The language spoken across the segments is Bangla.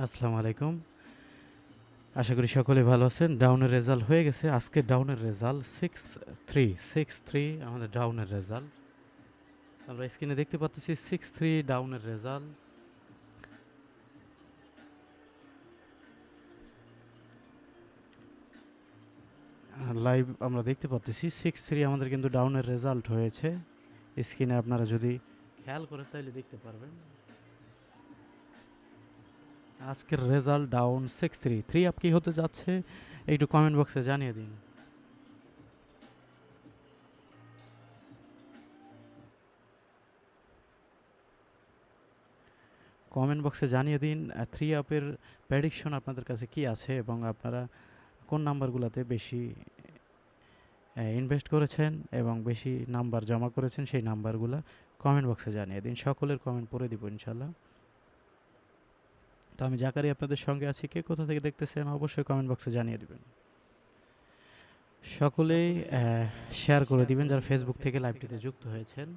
আসসালামু আলাইকুম। আশা করি সকলে ভালো আছেন। ডাউনের রেজাল্ট হয়ে গেছে। আজকে ডাউনের result six three six three আমাদের ডাউনের রেজাল্ট। আমরা স্ক্রিনে দেখতে পাচ্ছি সিক্স থ্রি ডাউনের রেজাল্ট। লাইভ আমরা দেখতে পাচ্ছি সিক্স থ্রি আমাদের কিন্তু ডাউনের রেজাল্ট হয়েছে। স্ক্রিনে আপনারা যদি খেয়াল করে তাইলে দেখতে পারবেন। আজকের result down six three. Three up কি হতে যাচ্ছে? একটু কমেন্ট বক্সে জানিয়ে দিন। কমেন্ট বক্সে জানিয়ে দিন থ্রি আপের প্রেডিকশন আপনাদের কাছে কি আছে এবং আপনারা কোন নাম্বারগুলোতে বেশি ইনভেস্ট করেছেন এবং বেশি নাম্বার জমা করেছেন সেই নাম্বারগুলো কমেন্ট বক্সে জানিয়ে দিন। সকলের কমেন্ট পড়ে দিব ইনশাল্লাহ তো আমি জাকারি আপনাদের সঙ্গে আছি। কে কোথা থেকে দেখতেছেন অবশ্যই কমেন্ট বক্সে জানিয়ে দিবেন। সকলেই শেয়ার করে দিবেন যারা ফেসবুক থেকে লাইভটিতে যুক্ত হয়েছেন।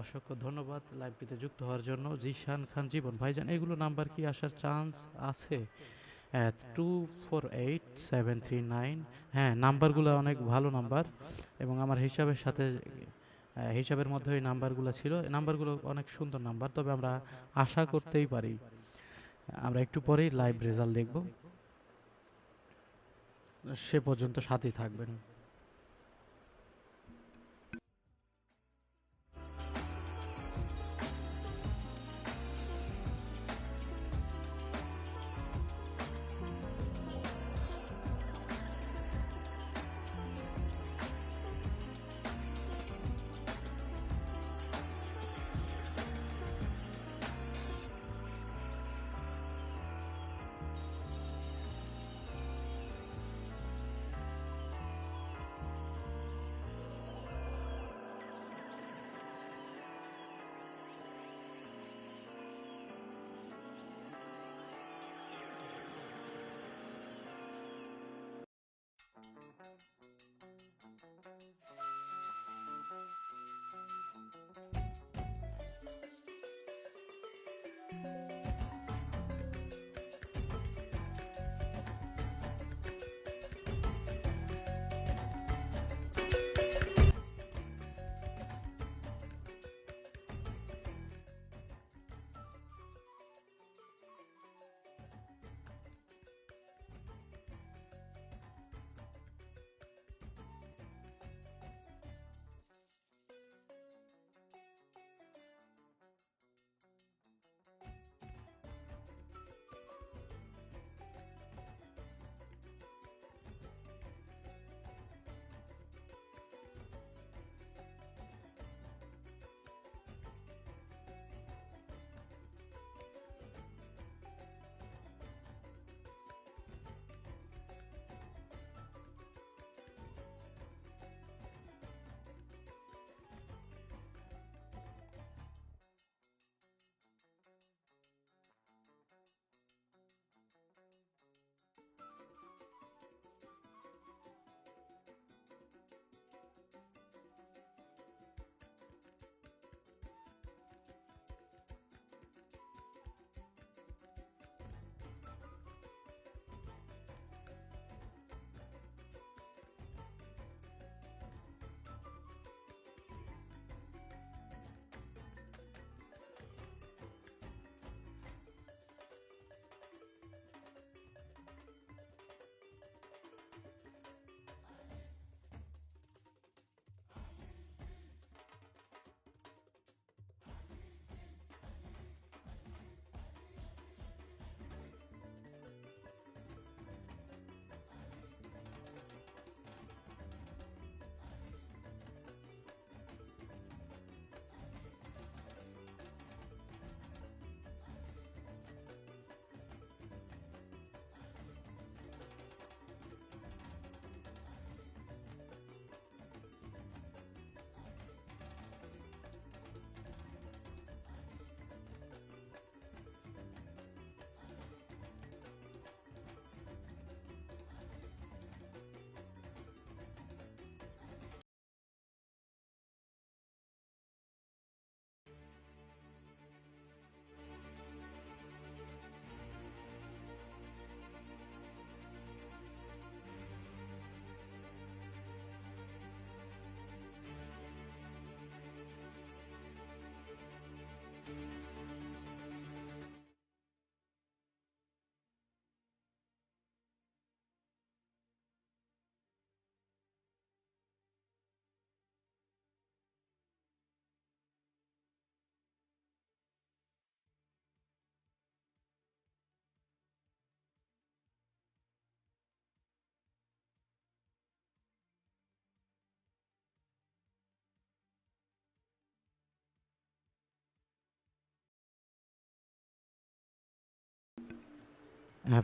অসংখ্য ধন্যবাদ লাইভটিতে যুক্ত হওয়ার জন্য। জিশান খান, জীবন ভাইজান, এগুলো নাম্বার কি আসার চান্স আছে? Two four eight seven three nine হ্যাঁ নাম্বারগুলো অনেক ভালো নাম্বার এবং আমার হিসাবের সাথে হিসাবের মধ্যে ওই নাম্বারগুলো ছিল। নাম্বারগুলো অনেক সুন্দর নাম্বার তবে আমরা আশা করতেই পারি আমরা একটু পরেই লাইভ রেজাল্ট দেখব। সে পর্যন্ত সাথেই থাকবেন।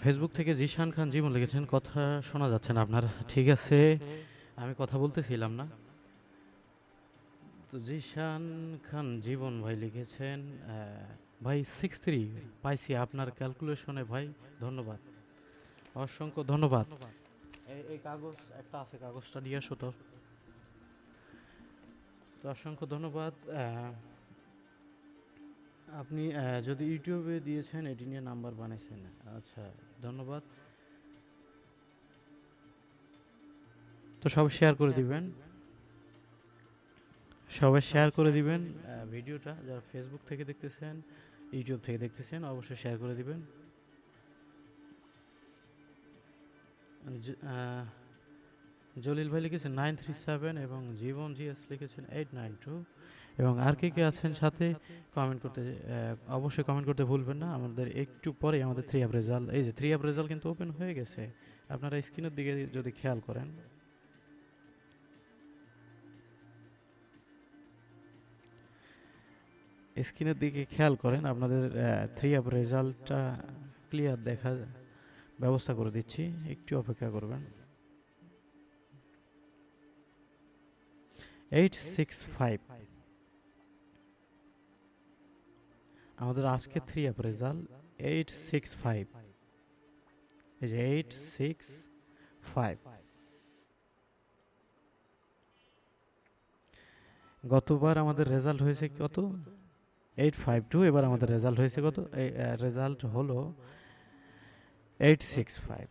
ফেসবুক থেকে জিশান খান জীবন লিখেছেন। কথা শোনা যাচ্ছে না আপনার। ঠিক আছে, আমি কথা বলতেছিলাম না। তো জিশান খান জীবন ভাই লিখেছেন ভাই সিক্স থ্রি পাইছি আপনার ক্যালকুলেশনে ভাই, ধন্যবাদ। অসংখ্য ধন্যবাদ। এই কাগজ, একটা আছে কাগজটা নিয়ে আসো তো। অসংখ্য ধন্যবাদ আপনি যদি ইউটিউবে দিয়েছেন এটি নিয়ে নাম্বার বানাইছেন। আচ্ছা ধন্যবাদ। তো সবাই শেয়ার করে দিবেন। সবাই শেয়ার করে দিবেন ভিডিওটা যারা ফেসবুক থেকে দেখতেছেন ইউটিউব থেকে দেখতেছেন অবশ্যই শেয়ার করে দিবেন। জলিল ভাই লিখেছেন নাইন থ্রি সেভেন এবং জীবন জিএস লিখেছেন এইট নাইন টু এবং আর কে কে আছেন সাথে কমেন্ট করতে অবশ্যই কমেন্ট করতে ভুলবেন না। আমাদের একটু পরে আমাদের থ্রি অ্যাপ রেজাল্ট এই যে থ্রি অ্যাপ রেজাল্ট কিন্তু ওপেন হয়ে গেছে। আপনারা স্ক্রিনের দিকে যদি খেয়াল করেন। স্ক্রিনের দিকে খেয়াল করেন, আপনাদের থ্রি অ্যাপ রেজাল্টটা ক্লিয়ার দেখা ব্যবস্থা করে দিচ্ছি। একটু অপেক্ষা করবেন। এইট সিক্স ফাইভ আমাদের আজকে three up result eight six five এই যে এইট সিক্স ফাইভ গতবার আমাদের রেজাল্ট হয়েছে কত? এইট ফাইভ টু এবার আমাদের রেজাল্ট হয়েছে কত? রেজাল্ট হলো এইট সিক্স ফাইভ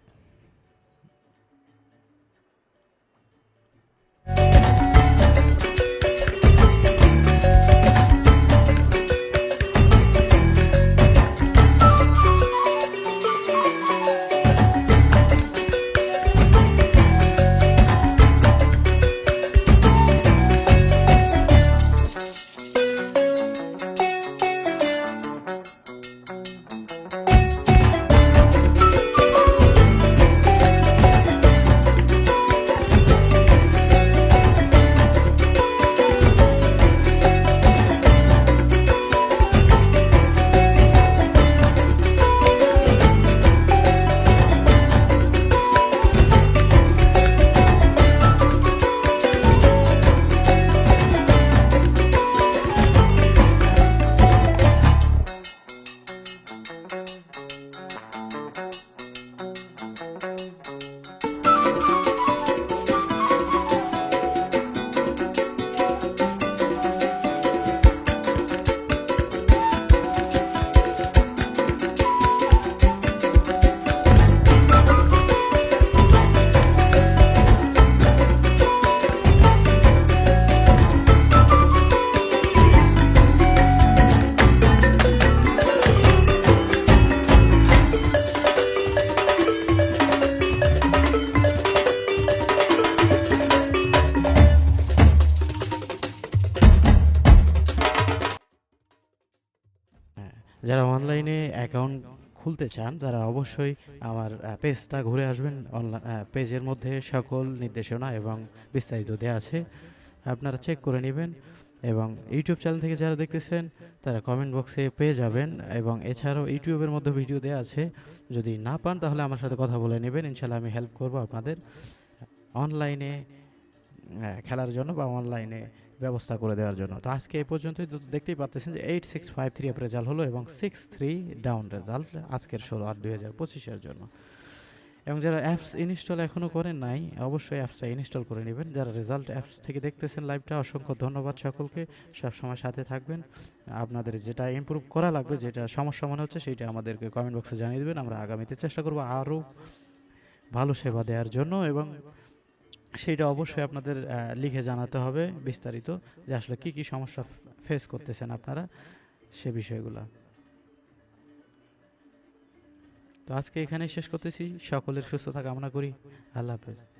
খুলতে চান, তারা অবশ্যই আমার পেজটা ঘুরে আসবেন। অনলাইন পেজের মধ্যে সকল নির্দেশনা এবং বিস্তারিত দেওয়া আছে। আপনারা চেক করে নেবেন এবং ইউটিউব চ্যানেল থেকে যারা দেখতেছেন, তারা কমেন্ট বক্সে পেয়ে যাবেন এবং এছাড়াও ইউটিউবের মধ্যে ভিডিও দেওয়া আছে। যদি না পান, তাহলে আমার সাথে কথা বলে নেবেন। ইনশাল্লাহ আমি হেল্প করব আপনাদের। অনলাইনে খেলার জন্য বা অনলাইনে ব্যবস্থা করে দেওয়ার জন্য। তো আজকে এই পর্যন্তই। দেখতেই পাচ্ছেন যে eight six five three up result হলো এবং সিক্স থ্রি ডাউন রেজাল্ট আজকের ষোলো আট দুই হাজার পঁচিশের জন্য। এবং যারা অ্যাপস ইনস্টল এখনও করেন নাই, অবশ্যই অ্যাপসটা ইনস্টল করে নেবেন। যারা রেজাল্ট অ্যাপস থেকে দেখতেছেন লাইভটা অসংখ্য ধন্যবাদ সকলকে। সবসময় সাথে থাকবেন। আপনাদের যেটা ইমপ্রুভ করা লাগবে, যেটা সমস্যা মনে হচ্ছে সেইটা আমাদেরকে কমেন্ট বক্সে জানিয়ে দেবেন। আমরা আগামীতে চেষ্টা করব আরও ভালো সেবা দেওয়ার জন্য এবং সেইটা অবশ্যই আপনাদের লিখে জানাতে হবে বিস্তারিত যে আসলে কী কী সমস্যা ফেস করতেছেন আপনারা সে বিষয়গুলো। তো আজকে এখানে শেষ করতেছি। সকলের সুস্থতা কামনা করি। আল্লাহ হাফেজ।